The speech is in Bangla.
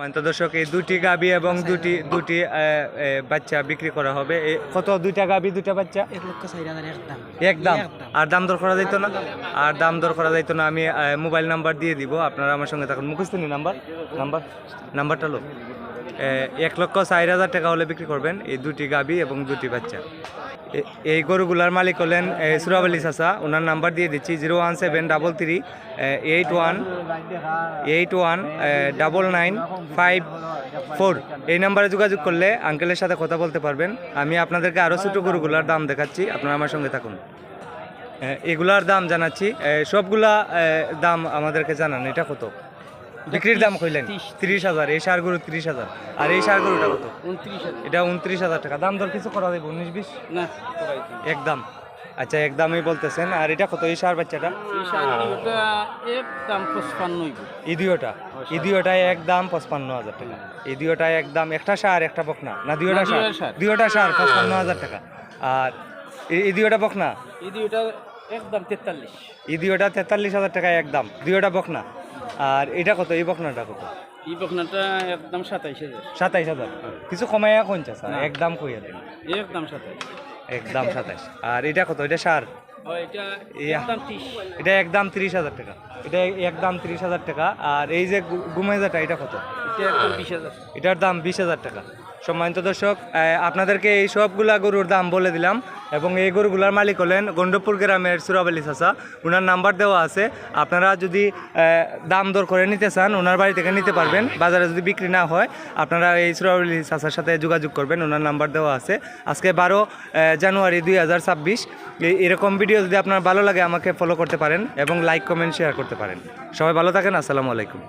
মান্ত দর্শক এই দুটি গাবি এবং দুটি দুটি বাচ্চা বিক্রি করা হবে। কত? দুইটা গাবি দুইটা বাচ্চা? একদম আর দাম দর করা যাইতো না? আর দাম দর করা যাইতো না আমি মোবাইল নাম্বার দিয়ে দিব। আপনারা আমার সঙ্গে থাকুন। মুখস্থ নি নাম্বার? নাম্বার? নাম্বারটা লো। এক লক্ষ চার হাজার টাকা হলে বিক্রি করবেন এই দুটি গাবি এবং দুটি বাচ্চা। এই গরুগুলার মালিক হলেন সুরাব আলী চাচা। ওনার নাম্বার দিয়ে দিচ্ছি zero one seven double three eight one eight one double nine five four এই নাম্বারে যোগাযোগ করলে আঙ্কেলের সাথে কথা বলতে পারবেন। আমি আপনাদেরকে আরও ছোটো গরুগুলার দাম দেখাচ্ছি। আপনারা আমার সঙ্গে থাকুন। এগুলার দাম জানাচ্ছি। সবগুলা দাম আমাদেরকে জানান। এটা কত? বিক্রির দাম কইলেন? তিরিশ হাজার। এই সার গরু তিরিশ হাজার। আর এই সার গরুটা কত? উনত্রিশ এটা উনত্রিশ হাজার টাকা। দাম দর কিছু করা যাবে? উনিশ বিশ? না। একদম আচ্ছা একদমই বলতেছেন। আর এটা কত? এই সার বাচ্চাটা? একদম পঁচপান্নই ইদিওটা ইদিওটা একদম পঁচপান্ন হাজার টাকা। ইদিওটা একদম একটা সার একটা বকনা। না দুইটা সার। দুইটা সার পঁচপান্ন হাজার টাকা। আর ইদিওটা বকনা? এই দুইটা একদম তেতাল্লিশ। ইদিওটা তেতাল্লিশ হাজার টাকা একদম। দুইটা বকনা। আর এটা কত? এই বকনাটা কত? এই বকনাটা একদম সাতাইশ হাজার। সাতাইশ হাজার। কিছু কমাইয়া কোনটা স্যার একদম কইয়া দেন। একদম সাতাইশ। একদম সাতাইশ আর এটা কত? এটা সার? এটা একদম ত্রিশ। হাজার টাকা। এটা একদম তিরিশ হাজার টাকা। আর এই যে গুমেজাটা এটা কত? এটার দাম বিশ হাজার টাকা। সম্মানিত দর্শক আপনাদেরকে এই সবগুলা গরুর দাম বলে দিলাম। এবং এই গরুগুলার মালিক হলেন গন্ডপুর গ্রামের সুরাব আলী চাষা ওনার নাম্বার দেওয়া আছে। আপনারা যদি দাম দর করে নিতে চান ওনার বাড়ি থেকে নিতে পারবেন। বাজারে যদি বিক্রি না হয়, আপনারা এই সুরাব আলী চাষার সাথে যোগাযোগ করবেন ওনার নাম্বার দেওয়া আছে। আজকে বারো জানুয়ারি দুই হাজার ছাব্বিশ। এরকম ভিডিও যদি আপনার ভালো লাগে, আমাকে ফলো করতে পারেন এবং লাইক কমেন্ট শেয়ার করতে পারেন। সবাই ভালো থাকেন, আসসালামু আলাইকুম।